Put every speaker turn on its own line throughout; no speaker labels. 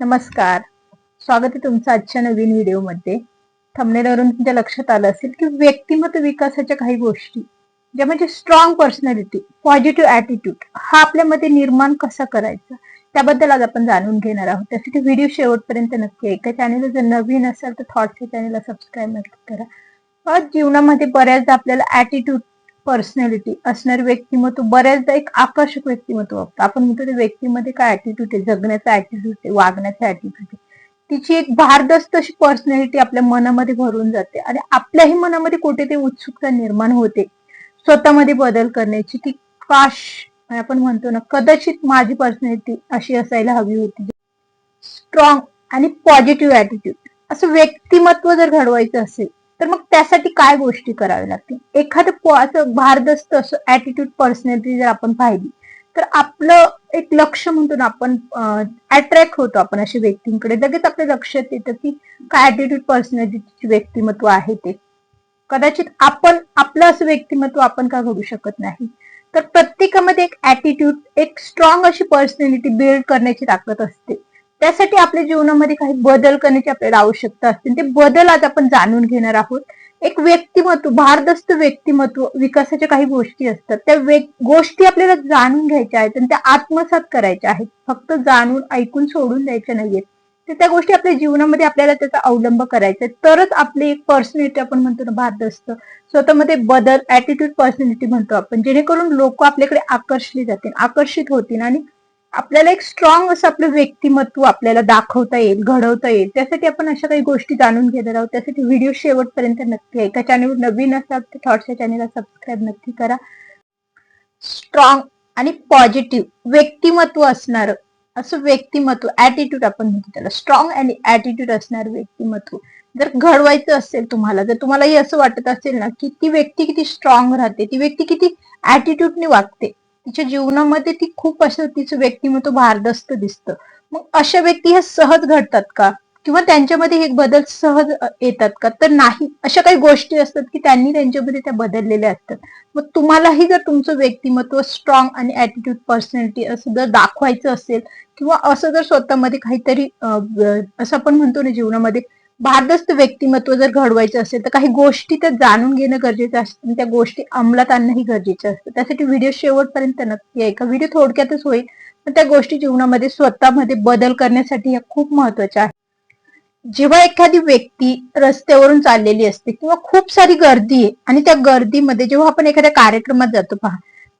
नमस्कार. स्वागत आहे तुमचं आजच्या नवीन व्हिडिओमध्ये. थंबनेलवरून तुमच्या लक्षात आलं असेल की व्यक्तिमत्व विकासाच्या काही गोष्टी ज्या म्हणजे स्ट्रॉंग पर्सनॅलिटी पॉझिटिव्ह ॲटिट्यूड हा आपल्यामध्ये निर्माण कसा करायचा त्याबद्दल आज आपण जाणून घेणार आहोत. त्यासाठी व्हिडिओ शेवटपर्यंत नक्की ऐका. चॅनल जर नवीन असेल तर थॉटच्या चॅनलला सबस्क्राईब नक्की करा. जीवनामध्ये बऱ्याचदा आपल्याला ॲटिट्यूड पर्सनॅलिटी असणारे व्यक्तिमत्व बऱ्याचदा एक आकर्षक व्यक्तिमत्व बघतो. आपण म्हणतो ते व्यक्तीमध्ये काय ऍटिट्यूड आहे? जगण्याचा ऍटिट्यूड आहे? वागण्याचा ऍटिट्यूड आहे? तिची एक भारदस्त अशी पर्सनॅलिटी आपल्या मनामध्ये भरून जाते. आणि आपल्याही मनामध्ये कुठे ते उत्सुकता निर्माण होते. स्वतःमध्ये बदल करण्याची. की काश आपण म्हणतो ना कदाचित माझी पर्सनॅलिटी अशी असायला हवी होती. स्ट्रॉंग आणि पॉझिटिव्ह ऍटिट्यूड असं व्यक्तिमत्व जर घडवायचं असेल तर मग त्यासाठी काय गोष्टी कराव्या लागतील? एखादं असं भारदस्त असं ऍटिट्यूड पर्सनॅलिटी जर आपण पाहिली तर आपलं एक लक्ष म्हणतो ना आपण अट्रॅक्ट होतो आपण अशा व्यक्तींकडे. लगेच आपल्या लक्षात येतं की काय ऍटिट्यूड पर्सनॅलिटीचे व्यक्तिमत्व आहे ते. कदाचित आपण आपलं असं व्यक्तिमत्व आपण का घडू शकत नाही? तर प्रत्येकामध्ये एक ऍटिट्यूड एक स्ट्रॉंग अशी पर्सनॅलिटी बिल्ड करण्याची ताकद असते. त्यासाठी आपल्या जीवनामध्ये काही बदल करण्याची आपल्याला आवश्यकता असते. ते बदल आज आपण जाणून घेणार आहोत. एक व्यक्तिमत्व भारदस्त व्यक्तिमत्व विकासाच्या काही गोष्टी असतात. त्या गोष्टी आपल्याला जाणून घ्यायच्या आहेत आणि त्या आत्मसात करायच्या आहेत. फक्त जाणून ऐकून सोडून द्यायच्या नाहीयेत. तर त्या गोष्टी आपल्या जीवनामध्ये आपल्याला त्याचा अवलंब करायचा आहे तरच आपली एक पर्सनॅलिटी आपण म्हणतो ना भारदस्त. स्वतःमध्ये बदल ऍटिट्यूड पर्सनॅलिटी म्हणतो आपण. जेणेकरून लोक आपल्याकडे आकर्षली जातील आकर्षित होतील आणि आपल्याला एक स्ट्रॉंग असं आपलं व्यक्तिमत्व आपल्याला दाखवता येईल घडवता येईल. त्यासाठी आपण अशा काही गोष्टी जाणून घेणार आहोत. त्यासाठी व्हिडिओ शेवटपर्यंत नक्की ऐका चॅनल नवीन असाल तर थॉट्सच्या चॅनलला सबस्क्राईब नक्की करा. स्ट्रॉंग आणि पॉझिटिव्ह व्यक्तिमत्व असणार असं व्यक्तिमत्व ऍटिट्यूड आपण म्हणतो त्याला. स्ट्रॉंग आणि ऍटिट्यूड असणार व्यक्तिमत्व. जर घडवायचं असेल तुम्हाला जर तुम्हालाही असं वाटत असेल ना की ती व्यक्ती किती स्ट्रॉंग राहते ती व्यक्ती किती ऍटिट्यूडने वागते तिच्या जीवनामध्ये ती खूप असं तिचं व्यक्तिमत्व भारदस्त दिसतं. मग अशा व्यक्ती ह्या सहज घडतात का? किंवा त्यांच्यामध्ये हे बदल सहज येतात का? तर नाही. अशा काही गोष्टी असतात की त्यांनी त्यांच्यामध्ये त्या बदललेल्या असतात. मग तुम्हालाही जर तुमचं व्यक्तिमत्व स्ट्रॉंग आणि ऍटिट्यूड पर्सनॅलिटी असं जर दाखवायचं असेल किंवा असं जर स्वतःमध्ये काहीतरी असं आपण म्हणतो ना जीवनामध्ये भारदस्त व्यक्तिमत्व जर घडवायचं असेल तर काही गोष्टी तर जाणून घेणं गरजेचं असतं आणि त्या गोष्टी अंमलात आणणंही गरजेचं असतं. त्यासाठी व्हिडिओ शेवटपर्यंत नक्की ऐका. व्हिडिओ थोडक्यातच होईल पण त्या गोष्टी जीवनामध्ये स्वतःमध्ये बदल करण्यासाठी या खूप महत्त्वाच्या आहेत. जेव्हा एखादी व्यक्ती रस्त्यावरून चाललेली असते किंवा खूप सारी गर्दी आहे आणि त्या गर्दीमध्ये जेव्हा आपण एखाद्या कार्यक्रमात जातो पहा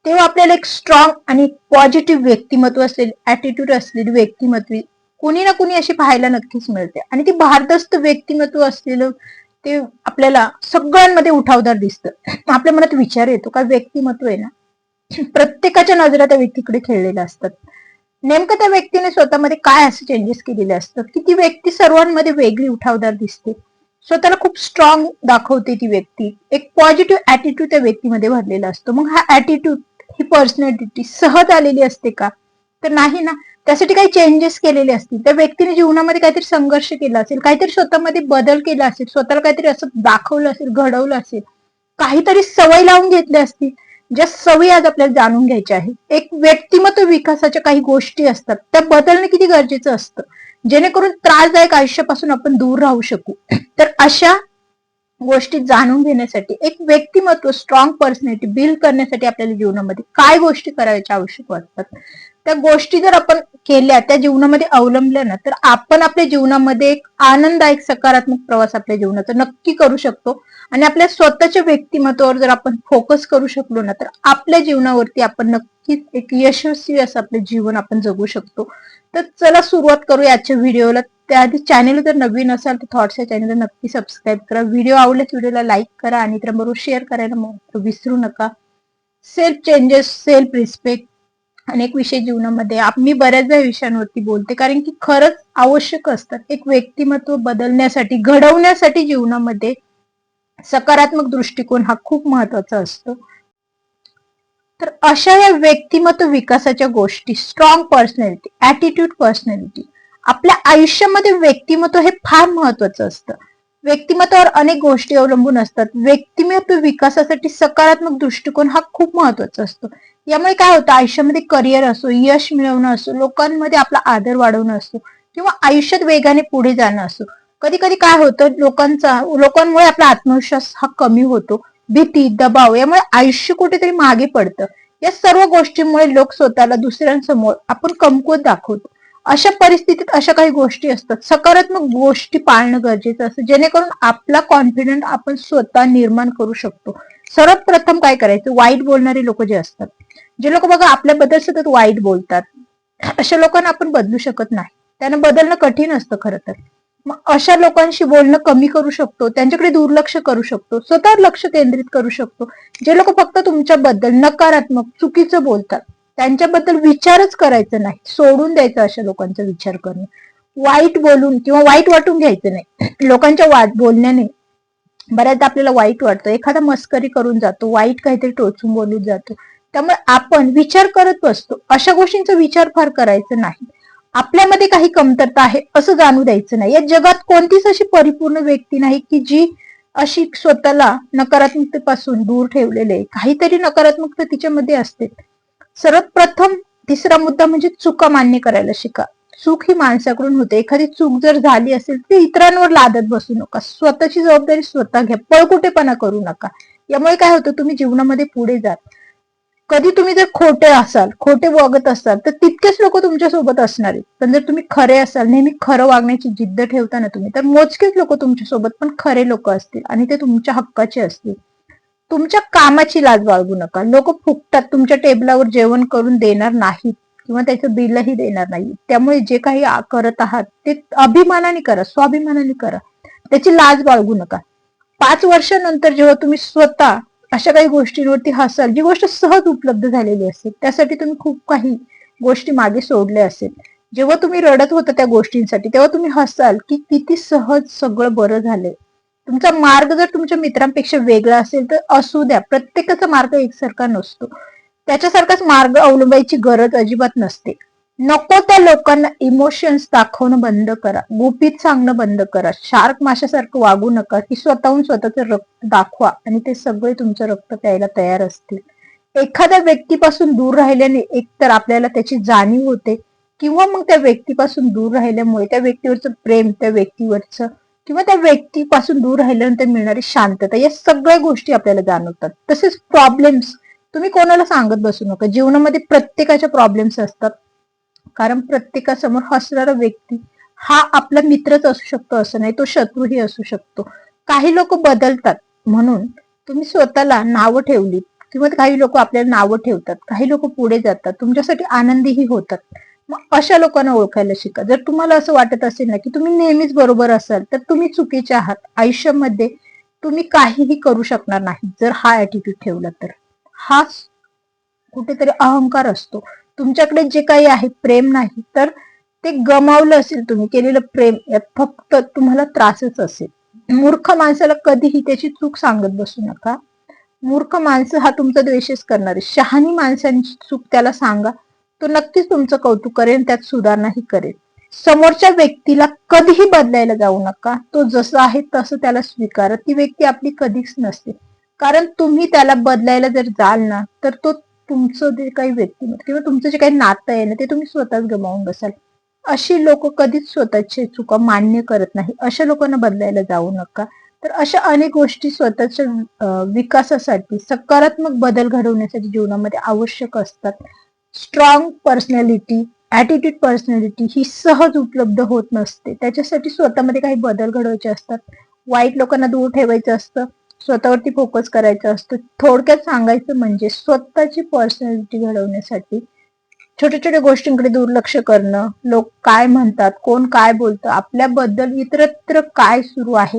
तेव्हा आपल्याला एक स्ट्रॉंग आणि पॉझिटिव्ह व्यक्तिमत्व असलेली ऍटिट्यूड असलेली व्यक्तिमत्व कुणी ना कुणी अशी पाहायला नक्कीच मिळते. आणि ती भारदस्त व्यक्तिमत्व असलेलं ते आपल्याला सगळ्यांमध्ये उठावदार दिसतं. आपल्या मनात विचार येतो का? व्यक्तिमत्व आहे ना. प्रत्येकाच्या नजरा त्या व्यक्तीकडे खेळलेल्या असतात. नेमकं त्या व्यक्तीने स्वतःमध्ये काय असे चेंजेस केलेले असतात? की ती व्यक्ती सर्वांमध्ये वेगळी उठावदार दिसते. स्वतःला खूप स्ट्रॉंग दाखवते ती व्यक्ती. एक पॉझिटिव्ह ऍटिट्यूड त्या व्यक्तीमध्ये भरलेला असतो. मग हा ऍटिट्यूड ही पर्सनॅलिटी सहज आलेली असते का? तर नाही ना. त्यासाठी काही चेंजेस केलेले असतील. त्या व्यक्तीने जीवनामध्ये काहीतरी संघर्ष केला असेल काहीतरी स्वतःमध्ये बदल केला असेल स्वतःला काहीतरी असं दाखवलं असेल घडवलं असेल काहीतरी सवय लावून घेतल्या असतील ज्या सवयी आज आपल्याला जाणून घ्यायच्या आहेत. एक व्यक्तिमत्व विकासाच्या काही गोष्टी असतात. त्या बदलणं किती गरजेचं असतं. जेणेकरून त्रासदायक आयुष्यापासून आपण दूर राहू शकू. तर अशा गोष्टी जाणून घेण्यासाठी एक व्यक्तिमत्व स्ट्रॉंग पर्सनॅलिटी बिल्ड करण्यासाठी आपल्याला जीवनामध्ये काय गोष्टी करायच्या आवश्यक वाटतात? त्या गोष्टी जर आपण केल्या त्या जीवनामध्ये अवलंबल्या ना तर आपण आपल्या जीवनामध्ये एक आनंददायक सकारात्मक प्रवास आपल्या जीवनाचा नक्की करू शकतो. आणि आपल्या स्वतःच्या व्यक्तिमत्वावर जर आपण फोकस करू शकलो ना तर आपल्या जीवनावरती आपण नक्कीच एक यशस्वी असं आपलं जीवन आपण जगू शकतो. तर चला सुरुवात करूया आजच्या व्हिडिओला. त्याआधी चॅनेल जर नवीन असाल तर थॉट्स या चॅनेलला नक्की सबस्क्राईब करा. व्हिडिओ आवडल्यास व्हिडिओला लाईक करा आणि इतरांबरोबर शेअर करायला विसरू नका. सेल्फ चेंजेस सेल्फ रिस्पेक्ट अनेक विषय जीवनामध्ये मी बऱ्याचदा विषयांवरती बोलते. कारण की खरंच आवश्यक असतात एक व्यक्तिमत्व बदलण्यासाठी घडवण्यासाठी जीवनामध्ये सकारात्मक दृष्टिकोन हा खूप महत्त्वाचा असतो. तर अशा या व्यक्तिमत्व विकासाच्या गोष्टी स्ट्रॉंग पर्सनॅलिटी ऍटिट्यूड पर्सनॅलिटी आपल्या आयुष्यामध्ये व्यक्तिमत्व हे फार महत्वाचं असतं. व्यक्तिमत्वावर अनेक गोष्टी अवलंबून असतात. व्यक्तिमत्व विकासासाठी सकारात्मक दृष्टिकोन हा खूप महत्त्वाचा असतो. यामुळे काय होतं? आयुष्यामध्ये करिअर असो यश मिळवणं असो लोकांमध्ये आपला आदर वाढवणं असो किंवा आयुष्यात वेगाने पुढे जाणं असो कधी कधी काय होतं? लोकांचा लोकांमुळे आपला आत्मविश्वास हा कमी होतो. भीती दबाव यामुळे आयुष्य कुठेतरी मागे पडतं. या सर्व गोष्टींमुळे लोक स्वतःला दुसऱ्यांसमोर आपण कमकुवत दाखवतो. अशा परिस्थितीत अशा काही गोष्टी असतात. सकारात्मक गोष्टी पाळणं गरजेचं असतं. जेणेकरून आपला कॉन्फिडंट आपण स्वतः निर्माण करू शकतो. सर्वात प्रथम काय करायचं? वाईट बोलणारे लोक जे असतात जे लोक बघा आपल्याबद्दल सतत वाईट बोलतात. अशा लोकांना आपण बदलू शकत नाही. त्यांना बदलणं कठीण असतं खरं तर. मग अशा लोकांशी बोलणं कमी करू शकतो त्यांच्याकडे दुर्लक्ष करू शकतो स्वतःवर लक्ष केंद्रित करू शकतो. जे लोक फक्त तुमच्याबद्दल नकारात्मक चुकीचं बोलतात त्यांच्याबद्दल विचारच करायचं नाही. सोडून द्यायचं अशा लोकांचा विचार करणं. वाईट बोलून किंवा वाईट वाटून घ्यायचं नाही. लोकांच्या वाट बोलण्याने बऱ्याचदा आपल्याला वाईट वाटतं. एखादा मस्करी करून जातो वाईट काहीतरी टोचून बोलून जातो. त्यामुळे आपण विचार करत बसतो. अशा गोष्टींचा विचार फार करायचा नाही. आपल्यामध्ये काही कमतरता आहे असं जाणू द्यायचं नाही. या जगात कोणतीच अशी परिपूर्ण व्यक्ती नाही की जी अशी स्वतःला नकारात्मकतेपासून दूर ठेवलेले काहीतरी नकारात्मकता तिच्यामध्ये असते. सर्वात प्रथम तिसरा मुद्दा म्हणजे चुका मान्य करायला शिका. चूक ही माणसाकडून होते. एखादी चूक जर झाली असेल तर इतरांवर लादत बसू नका. स्वतःची जबाबदारी स्वतः घ्या. पळकुटेपणा करू नका. यामुळे काय होतं? तुम्ही जीवनामध्ये पुढे जात. कधी तुम्ही जर खोटे असाल खोटे वागत असाल तर तितकेच लोक तुमच्यासोबत असणार आहेत. पण जर तुम्ही खरे असाल नेहमी खरं वागण्याची जिद्द ठेवता ना तुम्ही तर मोजकेच लोक तुमच्यासोबत पण खरे लोक असतील आणि ते तुमच्या हक्काचे असतील. तुमच्या कामाची लाज बाळगू नका. लोक फुकतात तुमच्या टेबलावर जेवण करून देणार नाहीत. किंवा त्याचं बिलही देणार नाही. त्यामुळे जे काही करत आहात ते अभिमानाने करा स्वाभिमानाने करा. त्याची लाज बाळगू नका. पाच वर्षानंतर जेव्हा तुम्ही स्वतः अशा काही गोष्टींवरती हसाल जी गोष्ट सहज उपलब्ध झालेली असेल त्यासाठी तुम्ही खूप काही गोष्टी मागे सोडल्या असेल. जेव्हा तुम्ही रडत होता त्या गोष्टींसाठी तेव्हा तुम्ही हसाल की किती सहज सगळं बरं झालंय. तुमचा मार्ग जर तुमच्या मित्रांपेक्षा वेगळा असेल तर असू द्या. प्रत्येकाचा मार्ग एकसारखा नसतो. त्याच्यासारखाच मार्ग अवलंबायची गरज अजिबात नसते. नको त्या लोकांना इमोशन्स दाखवणं बंद करा. गुपित सांगणं बंद करा. शार्क माशासारखं वागू नका. की स्वतःहून स्वतःचं रक्त दाखवा आणि ते सगळे तुमचं रक्त प्यायला तयार असतील. एखाद्या व्यक्तीपासून दूर राहिल्याने एकतर आपल्याला त्याची जाणीव होते किंवा मग त्या व्यक्तीपासून दूर राहिल्यामुळे त्या व्यक्तीवरचं प्रेम त्या व्यक्तीवरचं किंवा त्या व्यक्तीपासून दूर राहिल्यानंतर मिळणारी शांतता या सगळ्या गोष्टी आपल्याला जाणवतात. तसेच प्रॉब्लेम्स तुम्ही कोणाला सांगत बसू नका. जीवनामध्ये प्रत्येकाच्या प्रॉब्लेम्स असतात. कारण प्रत्येकासमोर हसणारा व्यक्ती हा आपला मित्रच असू शकतो असं नाही तो शत्रूही असू शकतो. काही लोक बदलतात. म्हणून तुम्ही स्वतःला नावं ठेवली किंवा काही लोक आपल्याला नावं ठेवतात. काही लोक पुढे जातात. तुमच्यासाठी आनंदीही होतात. मग अशा लोकांना ओळखायला शिका. जर तुम्हाला असं वाटत असेल ना की तुम्ही नेहमीच बरोबर असाल तर तुम्ही चुकीचे आहात. आयुष्यामध्ये तुम्ही काहीही करू शकणार नाही. जर हा ऍटिट्यूड ठेवला तर. हा कुठेतरी अहंकार असतो. तुमच्याकडे जे काही आहे प्रेम नाही तर ते गमावलं असेल तुम्ही केलेलं प्रेम यात फक्त तुम्हाला त्रासच असेल. मूर्ख माणसाला कधीही त्याची चूक सांगत बसू नका. मूर्ख माणसं हा तुमचा द्वेषच करणार आहे. शहाणी माणसांची चूक त्याला सांगा. तो नक्कीच तुमचं कौतुक करेल त्यात सुधारणाही करेल. समोरच्या व्यक्तीला कधीही बदलायला जाऊ नका. तो जसं आहे तसं त्याला स्वीकारा. ती व्यक्ती आपली कधीच नसते. कारण तुम्ही त्याला बदलायला जर जाल ना तर तो तुमचं जे काही व्यक्तिमत्व किंवा तुमचं जे काही नातं आहे ना ते तुम्ही स्वतःच गमावून बसाल. अशी लोक कधीच स्वतःची चुका मान्य करत नाही. अशा लोकांना बदलायला जाऊ नका. तर अशा अनेक गोष्टी स्वतःच्या विकासासाठी सकारात्मक बदल घडवण्यासाठी जीवनामध्ये आवश्यक असतात. स्ट्रॉंग पर्सनॅलिटी ॲटिट्यूड पर्सनॅलिटी ही सहज उपलब्ध होत नसते. त्याच्यासाठी स्वतःमध्ये काही बदल घडवायचे असतात. वाईट लोकांना दूर ठेवायचं असतं. स्वतःवरती फोकस करायचं असतं. थोडक्यात सांगायचं म्हणजे स्वतःची पर्सनॅलिटी घडवण्यासाठी छोट्या छोट्या गोष्टींकडे दुर्लक्ष करणं लोक काय म्हणतात कोण काय बोलतं आपल्याबद्दल इतरत्र काय सुरू आहे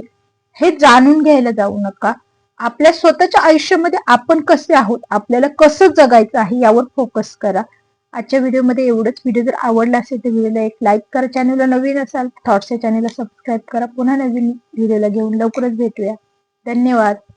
हे जाणून घ्यायला जाऊ नका. आपल्या स्वतःच्या आयुष्यामध्ये आपण कसे आहोत आपल्याला कसं जगायचं आहे यावर फोकस करा. आजच्या व्हिडिओमध्ये एवढंच. व्हिडिओ जर आवडला असेल तर व्हिडिओला एक लाईक करा. चॅनलला नवीन असाल थॉट्स या चॅनलला सबस्क्राईब करा. पुन्हा नवीन व्हिडिओला घेऊन लवकरच भेटूया. धन्यवाद.